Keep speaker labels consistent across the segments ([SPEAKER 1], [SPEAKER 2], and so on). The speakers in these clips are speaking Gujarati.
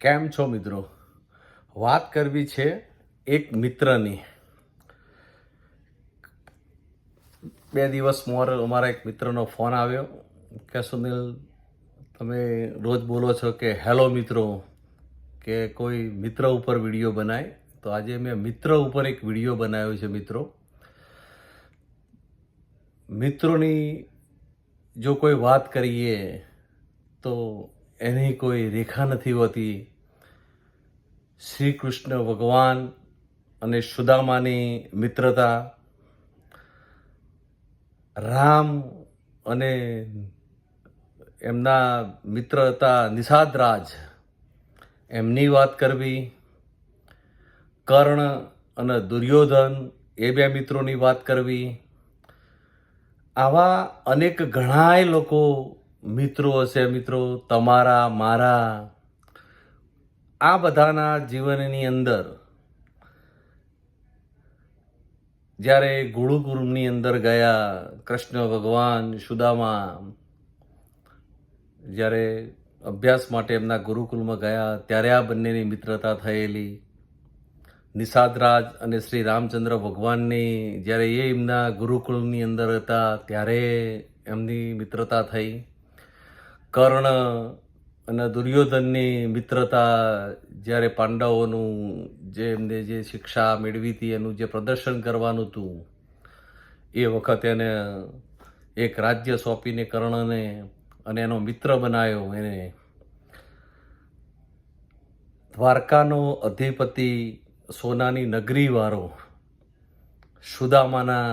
[SPEAKER 1] કેમ છો મિત્રો? વાત કરવી છે એક મિત્રની. બે દિવસ મોર અમારા એક મિત્રનો ફોન આવ્યો કે, સુનિલ, તમે રોજ બોલો છો કે હેલો મિત્રો, કે કોઈ મિત્ર ઉપર વીડિયો બનાય? તો આજે મેં મિત્ર ઉપર એક વીડિયો બનાવ્યો છે મિત્રો. મિત્રોની જો કોઈ વાત કરીએ તો એની કોઈ રેખા નથી હોતી. શ્રી કૃષ્ણ ભગવાન અને સુદામાની મિત્રતા. રામ અને એમના મિત્ર હતા નિષાદ રાજ એમની વાત કરવી. કર્ણ અને દુર્યોધન એ બે મિત્રોની વાત કરવી. આવા અનેક ઘણાય લોકો મિત્રો હશે મિત્રો, તમારા, મારા, આ બધાના જીવનની અંદર જ્યારે ગુરુકુળની અંદર ગયા કૃષ્ણ ભગવાન સુદામા, જ્યારે અભ્યાસ માટે એમના ગુરુકુલમાં ગયા, ત્યારે આ બંનેની મિત્રતા થયેલી. નિષાદરાજ અને શ્રી રામચંદ્ર ભગવાનની જ્યારે એ એમના ગુરુકુળની અંદર હતા, ત્યારે એમની મિત્રતા થઈ. કર્ણ અને દુર્યોધનની મિત્રતા જ્યારે પાંડવોનું જે એમને જે શિક્ષા મેળવી હતી, એનું જે પ્રદર્શન કરવાનું હતું, એ વખતે એને એક રાજ્ય સોંપીને કર્ણને અને એનો મિત્ર બનાવ્યો એને દ્વારકાનો અધિપતિ સોનાની નગરીવાળો સુદામાના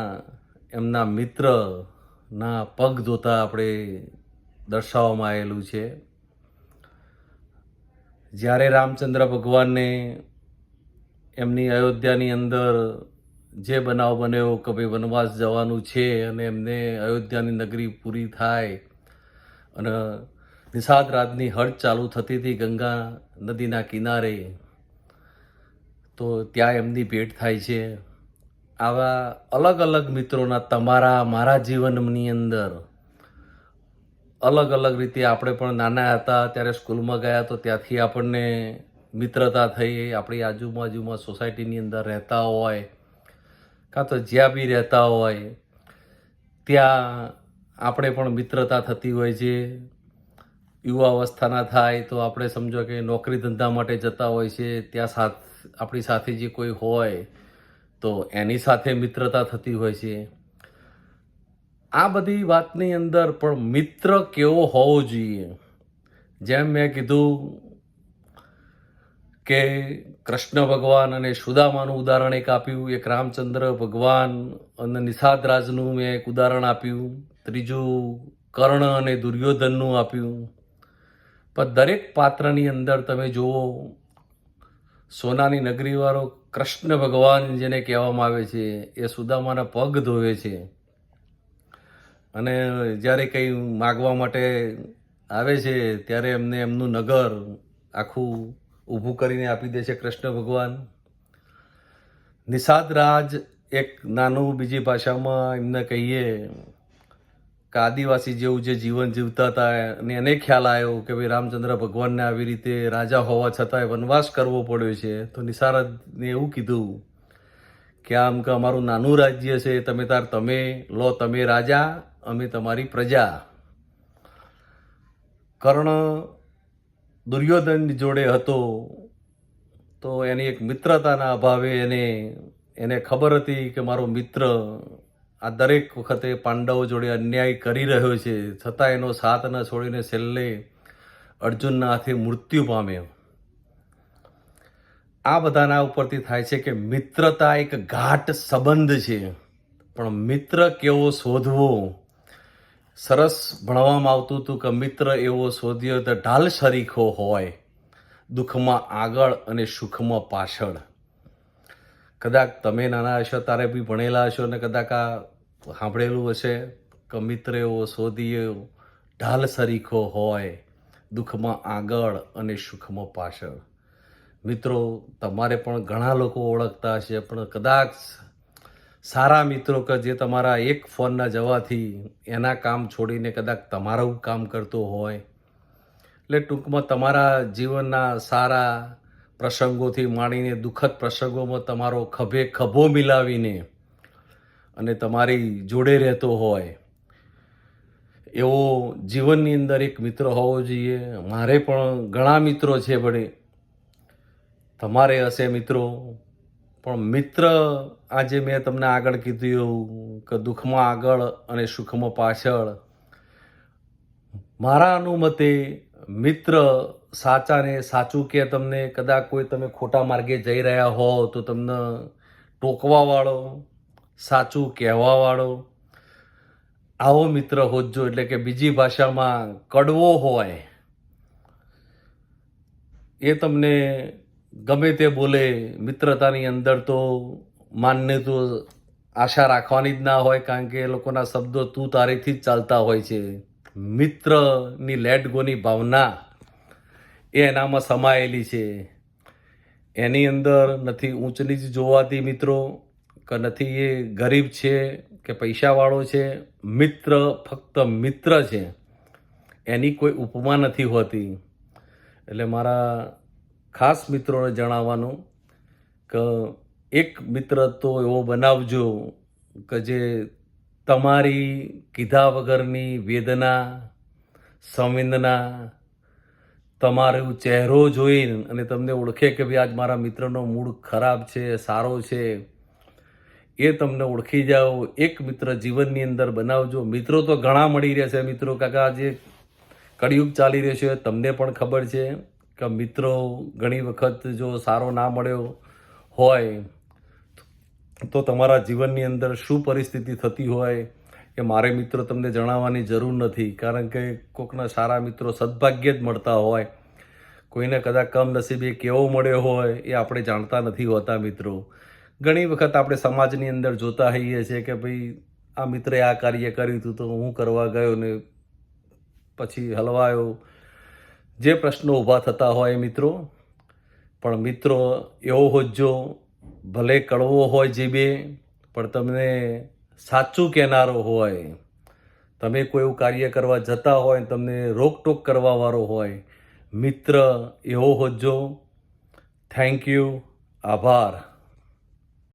[SPEAKER 1] એમના મિત્રના પગ ધોતા આપણે દર્શાવવામાં આવેલું છે. જ્યારે રામચંદ્ર ભગવાનને એમની અયોધ્યાની અંદર જે બનાવ બન્યો કે ભાઈ વનવાસ જવાનું છે અને એમને અયોધ્યાની નગરી પૂરી થાય અને નિષાદ રાતની હડ ચાલુ થતી હતી ગંગા નદીના કિનારે, તો ત્યાં એમની ભેટ થાય છે. આવા અલગ અલગ મિત્રોના તમારા, મારા જીવનની અંદર અલગ અલગ રીતે આપણે પણ નાના હતા, ત્યારે સ્કૂલમાં ગયા તો ત્યાંથી આપણને મિત્રતા થઈ, આપણી આજુબાજુમાં સોસાયટીની અંદર રહેતા હોય, કાં તો જ્યાં બી રહેતા હોય, ત્યાં આપણે પણ મિત્રતા થતી હોય છે. યુવા અવસ્થાના થાય તો આપણે સમજો કે નોકરી ધંધા માટે જતા હોય છે, ત્યાં સાથ, આપણી સાથે જે કોઈ હોય, તો એની સાથે મિત્રતા થતી હોય છે. આ બધી વાતની અંદર પણ મિત્ર કેવો હોવો જોઈએ? જેમ મેં કીધું કે કૃષ્ણ ભગવાન અને સુદામાનું ઉદાહરણ એક આપ્યું, એક રામચંદ્ર ભગવાન અને નિષાદ રાજનું મેં એક ઉદાહરણ આપ્યું, ત્રીજું કર્ણ અને દુર્યોધનનું આપ્યું. પણ દરેક પાત્રની અંદર તમે જુઓ, સોનાની નગરીવાળો કૃષ્ણ ભગવાન જેને કહેવામાં આવે છે, એ સુદામાના પગ ધોવે છે. અને જ્યારે કંઈ માગવા માટે આવે છે, ત્યારે એમને એમનું નગર આખું ઊભું કરીને આપી દે છે કૃષ્ણ ભગવાન. નિષાદ રાજ એક નાનું બીજી ભાષામાં એમને કહીએ, કે આદિવાસી જેવું જે જીવન જીવતા હતા, અને એને ખ્યાલ આવ્યો કે ભાઈ રામચંદ્ર ભગવાનને આવી રીતે રાજા હોવા છતાંય વનવાસ કરવો પડ્યો છે. તો નિસારદને એવું કીધું કે આમ કે અમારું નાનું રાજ્ય છે, તમે તાર તમે, લો તમે રાજા અમે તમારી પ્રજા. કર્ણ દુર્યોધન જોડે હતો તો એની એક મિત્રતાના અભાવે એને એને ખબર હતી કે મારો મિત્ર આ દરેક વખતે પાંડવો જોડે અન્યાય કરી રહ્યો છે. છતાં એનો સાથ ન છોડીને છેલ્લે અર્જુનના હાથે મૃત્યુ પામ્યો. આ બધાના ઉપરથી થાય છે કે મિત્રતા એક ઘાટ સંબંધ છે. પણ મિત્ર કેવો શોધવો? સરસ ભણવામાં આવતું હતું કે મિત્ર એવો શોધ્યો તો ઢાલ શરીખો હોય, દુઃખમાં આગળ અને સુખમાં પાછળ. કદાચ તમે નાના હશો તારે બી ભણેલા હશો ને કદાચ આ સાંભળેલું હશે કે મિત્ર એવો શોધીએ ઢાલ સરીખો હોય, દુઃખમાં આગળ અને સુખમાં પાછળ. મિત્રો, તમારે પણ ઘણા લોકો ઓળખતા હશે, પણ કદાચ સારા મિત્રો કે જે તમારા એક ફોનના જવાથી એના કામ છોડીને કદાચ તમારું કામ કરતો હોય. એટલે ટૂંકમાં તમારા જીવનના સારા પ્રસંગોથી માંડીને દુઃખદ પ્રસંગોમાં તમારો ખભે ખભો મિલાવીને અને તમારી જોડે રહેતો હોય. એવો જીવનની અંદર એક મિત્ર હોવો જોઈએ. મારે પણ ઘણા મિત્રો છે વળી તમારે હશે મિત્રો. પણ મિત્ર, આજે મેં તમને આગળ કીધું એવું કે દુઃખમાં આગળ અને સુખમાં પાછળ. મારા અનુમતે મિત્ર સાચાને સાચું કે તમને કદાચ કોઈ તમે ખોટા માર્ગે જઈ રહ્યા હો તો તમને ટોકવાવાળો, સાચું કહેવાવાળો, આવો મિત્ર હોજો. એટલે કે બીજી ભાષામાં કડવો હોય એ તમને ગમે તે બોલે, મિત્રતાની અંદર તો માનને તો આશા રાખવાની જ ના હોય, કારણ કે એ લોકોના શબ્દો તું તારીથી જ ચાલતા હોય છે. મિત્રની લેટ ગોની ભાવના એ એનામાં સમાયેલી છે. એની અંદર નથી ઊંચ નીચ જોવાતી મિત્રો, કે નથી એ ગરીબ છે, કે પૈસાવાળો છે. મિત્ર ફક્ત મિત્ર છે. એની કોઈ ઉપમા નથી હોતી. એટલે મારા ખાસ મિત્રોને જણાવવાનું કે એક મિત્ર તો એવો બનાવજો કે જે તમારી કીધા વગરની વેદના, સંવેદના, તમારો ચહેરો જોઈને અને તમને ઓળખે કે ભાઈ આજ મારા મિત્રનો મૂડ ખરાબ છે, સારો છે, એ તમને ઓળખી જાઓ. એક મિત્ર જીવનની અંદર બનાવજો. મિત્રો તો ઘણા મળી રહેશે મિત્રો. કાકા, આજે કળિયુગ ચાલી રહ્યો છે. તમને પણ ખબર છે. કે મિત્રો ઘણી વખત જો સારો ના મળ્યો હોય, તો તમારા જીવનની અંદર શું પરિસ્થિતિ થતી હોય એ મારે મિત્રો તમને જણાવવાની જરૂર નથી. કારણ કે કોકના સારા મિત્રો સદભાગ્યે જ મળતા હોય. કોઈને કદાચ કમનસીબે કેવો મળ્યો હોય એ આપણે જાણતા નથી હોતા મિત્રો. ઘણી વખત આપણે સમાજની અંદર જોતા હોઈએ છીએ કે ભાઈ, આ મિત્રે આ કાર્ય કર્યું હતું તો હું કરવા ગયો ને પછી હલવાયો જે પ્રશ્નો ઊભા થતા હોય મિત્રો, પણ મિત્રો એવો હોજો, ભલે કડવો હોય જીભે પણ તમને સાચું કહેનારો હોય, તમે કોઈ એવું કાર્ય કરવા જતા હોય, તમને રોકટોક કરવાવાળો હોય, મિત્ર એવો હોજો. થેન્ક યુ આભાર.